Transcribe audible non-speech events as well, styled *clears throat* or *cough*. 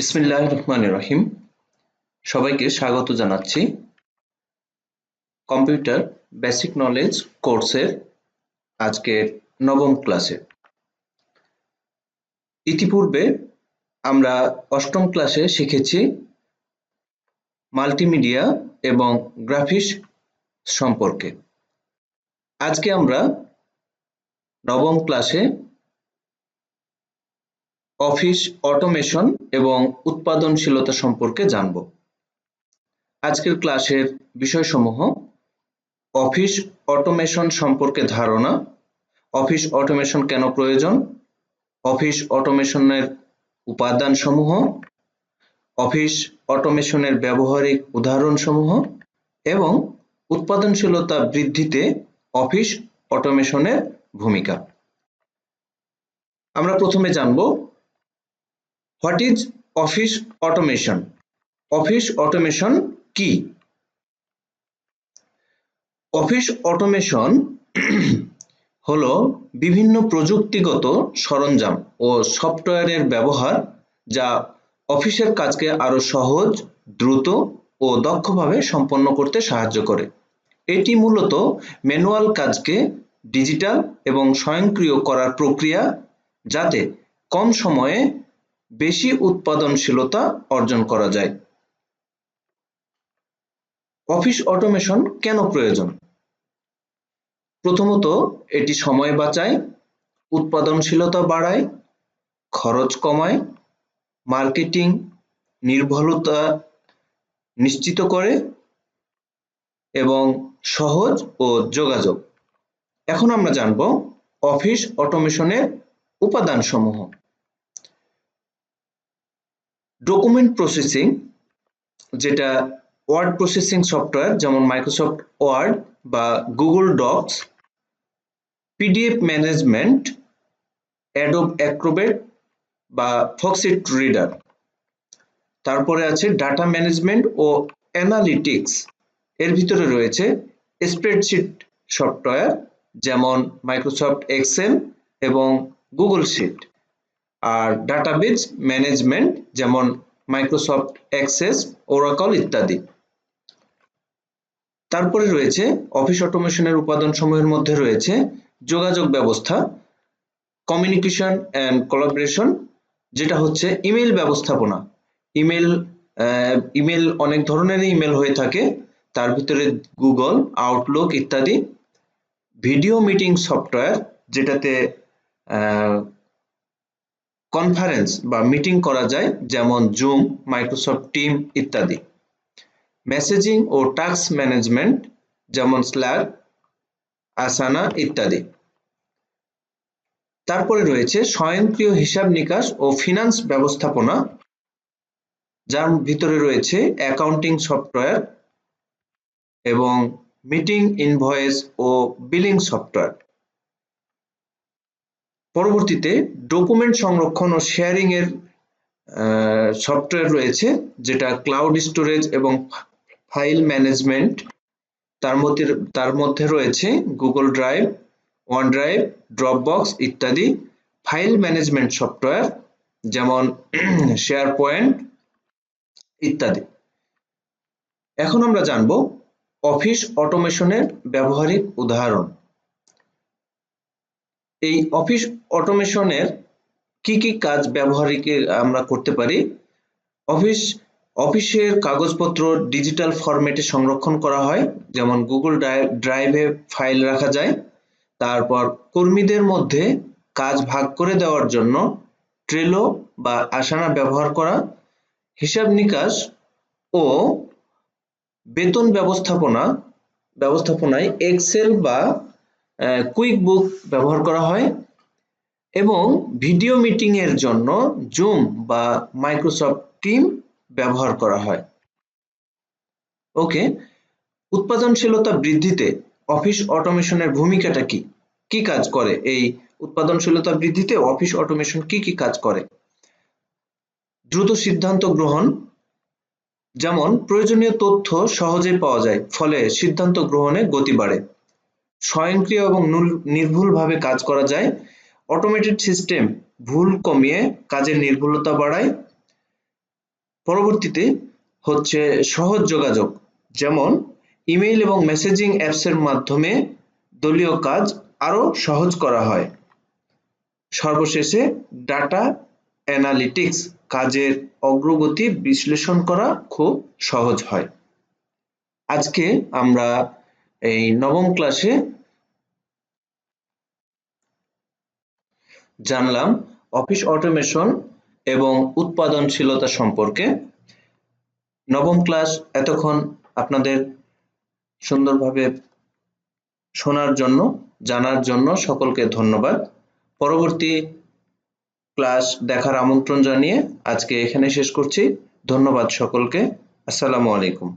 বিসমিল্লাহ রহমান রহিম সবাইকে স্বাগত জানাচ্ছি। কম্পিউটার বেসিক নলেজ কোর্সের আজকের নবম ক্লাসে। ইতিপূর্বে আমরা অষ্টম ক্লাসে শিখেছি মাল্টিমিডিয়া এবং গ্রাফিক্স সম্পর্কে। আজকে আমরা নবম ক্লাসে অফিস, অটোমেশন এবং উৎপাদনশীলতা সম্পর্কে জানব। আজকের ক্লাসের বিষয়সমূহ, অফিস, অটোমেশন সম্পর্কে ধারণা, অফিস, অটোমেশন কেন প্রয়োজন, অফিস, অটোমেশনের উপাদানসমূহ, অফিস, অটোমেশনের ব্যবহারিক উদাহরণসমূহ এবং উৎপাদনশীলতা বৃদ্ধিতে অফিস, অটোমেশনের ভূমিকা। আমরা প্রথমে জানব what is office automation office automation কি? অফিস অটোমেশন হল বিভিন্ন প্রযুক্তিগত সরঞ্জাম ও সফটওয়্যারের ব্যবহার যা অফিসের কাজকে আরও সহজ, দ্রুত ও দক্ষভাবে সম্পন্ন করতে সাহায্য করে। এটি মূলত ম্যানুয়াল কাজকে ডিজিটাল এবং স্বয়ংক্রিয় করার প্রক্রিয়া যাতে কম সময়ে বেশি উৎপাদনশীলতা অর্জন করা যায়। অফিস অটোমেশন কেন প্রয়োজন? প্রথমত, এটি সময় বাঁচায়, উৎপাদনশীলতা বাড়ায়, খরচ কমায়, মার্কেটিং নির্ভুলতা নিশ্চিত করে এবং সহজ ও যোগাযোগ। এখন আমরা জানব অফিস অটোমেশনের উপাদানসমূহ। ডকুমেন্ট প্রসেসিং যেটা ওয়ার্ড প্রসেসিং সফটওয়্যার যেমন মাইক্রোসফট ওয়ার্ড বা Google Docs PDF management Adobe Acrobat বা ফক্সিট রিডার তারপরে আছে ডাটা ম্যানেজমেন্ট ও অ্যানালিটিক্স এর ভিতরে রয়েছে স্প্রেডশিট সফটওয়্যার যেমন মাইক্রোসফট এক্সেল এবং গুগল শিট আর ডাটাবেজ ম্যানেজমেন্ট যেমন মাইক্রোসফট অ্যাক্সেস ওরাকল ইত্যাদি। তারপরে রয়েছে অফিস অটোমেশনের উপাদান সমূহের মধ্যে রয়েছে যোগাযোগ ব্যবস্থা কমিউনিকেশন অ্যান্ড কোলাবরেশন যেটা হচ্ছে ইমেল ব্যবস্থাপনা। ইমেল ইমেল অনেক ধরনের ইমেল হয়ে থাকে। তার ভিতরে গুগল আউটলুক ইত্যাদি। ভিডিও মিটিং সফটওয়্যার যেটাতে কনফারেন্স বা মিটিং করা যায়, যেমন জুম মাইক্রোসফট টিম ইত্যাদি। মেসেজিং ও টাস্ক ম্যানেজমেন্ট যেমন স্ল্যাক আসানা ইত্যাদি। তারপরে রয়েছে স্বয়ংক্রিয় হিসাব নিকাশ ও ফিনান্স ব্যবস্থাপনা, যার ভিতরে রয়েছে অ্যাকাউন্টিং সফটওয়্যার এবং মিটিং ইনভয়েস ও বিলিং সফটওয়্যার পরবর্তীতে ডকুমেন্ট সংরক্ষণ ও শেয়ারিং এর সফটওয়্যার রয়েছে, যেটা ক্লাউড স্টোরেজ এবং ফাইল ম্যানেজমেন্ট তার মধ্যে তার মধ্যে রয়েছে Google Drive OneDrive Dropbox ইত্যাদি ফাইল ম্যানেজমেন্ট সফটওয়্যার যেমন *clears throat* শেয়ার পয়েন্ট ইত্যাদি। এখন আমরা জানব অফিস অটোমেশনের ব্যবহারিক উদাহরণ। এই অফিস অটোমেশনের কি কি কাজ ব্যবহারিক আমরা করতে পারি? অফিস, অফিসের কাগজপত্র ডিজিটাল ফরম্যাটে সংরক্ষণ করা হয়, যেমন গুগল ড্রাইভে ফাইল রাখা যায়। তারপর কর্মীদের মধ্যে কাজ ভাগ করে দেওয়ার জন্য ট্রেলো বা আসানা ব্যবহার করা, হিসাব নিকাশ ও বেতন ব্যবস্থাপনা, ব্যবস্থাপনায় এক্সেল বা কুইক বুক ব্যবহার করা হয় এবং ভিডিও মিটিং এর জন্য জুম বা মাইক্রোসফট টিম ব্যবহার করা হয়। ওকে উৎপাদনশীলতা বৃদ্ধিতে অফিস অটোমেশনের ভূমিকাটা কি? কি কাজ করে? এই উৎপাদনশীলতা বৃদ্ধিতে অফিস অটোমেশন কি কি কাজ করে? দ্রুত সিদ্ধান্ত গ্রহণ, যেমন প্রয়োজনীয় তথ্য সহজে পাওয়া যায়, ফলে সিদ্ধান্ত গ্রহণে গতি বাড়ে। স্বয়ংক্রিয় এবং নির্ভুলভাবে কাজ করা যায়। অটোমেটেড সিস্টেম ভুল কমিয়ে কাজের নির্ভুলতা বাড়ায়। পরবর্তীতে হচ্ছে সহজ যোগাযোগ, যেমন ইমেইল এবং মেসেজিং অ্যাপসের মাধ্যমে দলীয় কাজ আরও সহজ করা হয়। সর্বশেষে ডাটা অ্যানালিটিক্স কাজের অগ্রগতি বিশ্লেষণ করা খুব সহজ হয়। আজকে আমরা এই নবম ক্লাসে জানলাম অফিস অটোমেশন এবং উৎপাদনশীলতা সম্পর্কে। নবম ক্লাস, এতক্ষণ আপনাদের সুন্দরভাবে শোনার জন্য, জানার জন্য সকলকে ধন্যবাদ। পরবর্তী ক্লাস দেখার আমন্ত্রণ জানিয়ে আজকে এখানে শেষ করছি। ধন্যবাদ সকলকে। আসসালামু আলাইকুম।